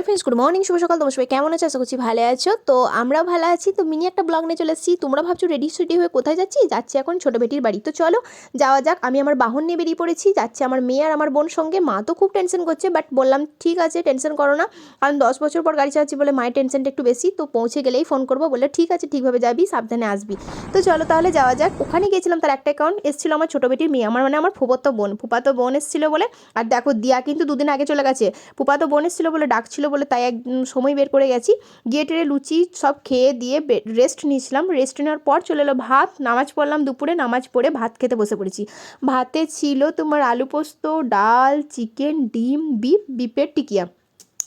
Hello friends good morning শুভ সকাল। তোমার সবাই কেমন আছো? আশা করছি ভালো আছো। তো আমরা ভালো আছি। তো মিনি একটা ব্লগ নিয়ে চলে এসেছি। তোমরা ভাবছ রেডি সেডি হয়ে কোথায় যাচ্ছি? যাচ্ছি এখন ছোটো বেটির বাড়ি। তো চলো, যাওয়া যাক। আমি আমার বাহন নিয়ে বেরিয়ে পড়েছি। যাচ্ছে আমার মেয়ে আর আমার বোন সঙ্গে। মা তো খুব টেনশন করছে বাট বললাম, ঠিক আছে টেনশন করো না। কারণ দশ বছর পর গাড়ি চালাচ্ছি বলে মায়ের টেনশনটা একটু বেশি। তো পৌঁছে গেলেই ফোন করব। বলে ঠিক আছে, ঠিকভাবে যাবি, সাবধানে আসবি। তো চলো তাহলে যাওয়া যাক। ওখানে গিয়েছিলাম তার একটা অ্যাকাউন্ট এসেছিল আমার ছোটো বেটির মেয়ে। আমার মানে আমার ফুপতো বোন। ফুপাতো বোন এসেছিল বলে, আর দেখো, দিয়া কিন্তু দুদিন আগে চলে গেছে। ফুপাতো বোন এসেছিল বলে ডাকছিল বলে তাই এক সময় বের করে গেছি। গিয়ে টেরে লুচি সব খেয়ে দিয়ে রেস্ট নিয়েছিলাম। রেস্ট নেওয়ার পর চলে এলো ভাত, নামাজ পড়লাম দুপুরে, নামাজ পড়ে ভাত খেতে বসে পড়েছি। ভাতে ছিল তোমার আলু পোস্ত, ডাল চিকেন ডিম বিপ বিপের টিকিয়া।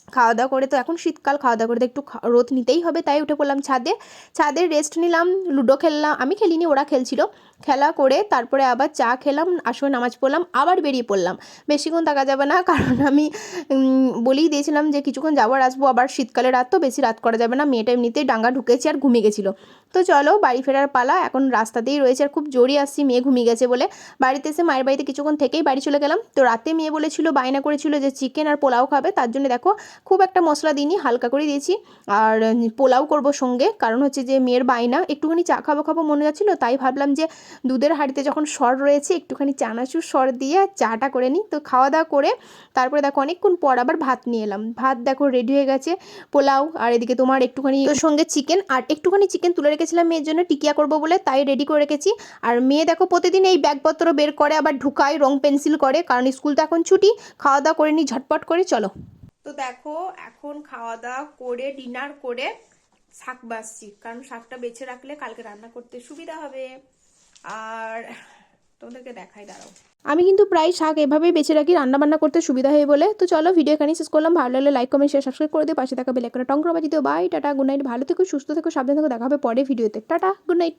খাওয়া দাওয়া করে, তো এখন শীতকাল খাওয়া দাওয়া করে তো একটু রোদ নিতেই হবে, তাই উঠে পড়লাম ছাদে। ছাদে রেস্ট নিলাম, লুডো খেললাম, আমি খেলিনি, ওরা খেলছিল। খেলা করে তারপরে আবার চা খেলাম আসলে নামাজ পড়লাম, আবার বেরিয়ে পড়লাম। বেশিক্ষণ থাকা যাবে না, কারণ আমি বলেই দিয়েছিলাম যে কিছুক্ষণ যাবার আসব, আবার শীতকালে রাত তো বেশি রাত করা যাবে না, মেয়েটা এমনিতেই ডাঙ্গা ঢুকেছে আর ঘুমিয়ে গেছিল। তো চলো বাড়ি ফেরার পালা। এখন রাস্তাতেই রয়েছে আর খুব জোরে আসছি, মেয়ে ঘুমিয়ে গেছে বলে। বাড়িতে এসে মায়ের বাড়িতে কিছুক্ষণ থেকেই বাড়ি চলে গেলাম। তো রাতে মেয়ে বলেছিল, বায়না করেছিল যে চিকেন আর পোলাও খাবে, তার জন্য দেখো খুব একটা মশলা দিইনি, হালকা করে দিয়েছি। আর পোলাও করব সঙ্গে, কারণ হচ্ছে যে মেয়ের বায়না, একটুখানি চা খাব খাব মনে যাচ্ছিল, তাই ভাবলাম যে দুধের হাঁড়িতে যখন সর রয়েছে, একটুখানি চানাচুর সর দিয়ে চাটা করে নিই। তো খাওয়া দাওয়া করে তারপরে দেখো অনেকক্ষণ পর আবার ভাত নিয়ে এলাম। ভাত দেখো রেডি হয়ে গেছে, পোলাও, আর এদিকে তোমার একটুখানি সঙ্গে চিকেন আর একটুখানি চিকেন তুলে রেখেছিলাম মেয়ের জন্য, টিকিয়া করব বলে তাই রেডি করে রেখেছি। আর মেয়ে দেখো প্রতিদিন এই ব্যাগপত্র বের করে, আবার ঢুকায় রং পেন্সিল করে, কারণ স্কুল তো এখন ছুটি। খাওয়া দাওয়া করে নি ঝটপট করে, চলো। তো দেখো, এখন খাওয়া দাওয়া করে ডিনার করে শাক বাছছি কারণ শাকটা বেছে রাখলে কালকে রান্না করতে সুবিধা হবে। আর তোমাদেরকে দেখাই, দাঁড়াও। আমি কিন্তু প্রায় শাক এভাবেই বেছে রাখি রান্না বান্না করতে সুবিধা হয় বলে। তো চলো ভিডিও এখানে শেষ করলাম। ভালো লাগলে লাইক কমেন্ট শেয়ার সাবস্ক্রাইব করে দিয়ে পাশে থাকা বেলে একটা টঙ্করা বাজিতে বাই টাটা গুড নাইট ভালো থেকো, সুস্থ থেকো, সাবধান থেকো। দেখা হবে পরে ভিডিওতে টাটা গুড নাইট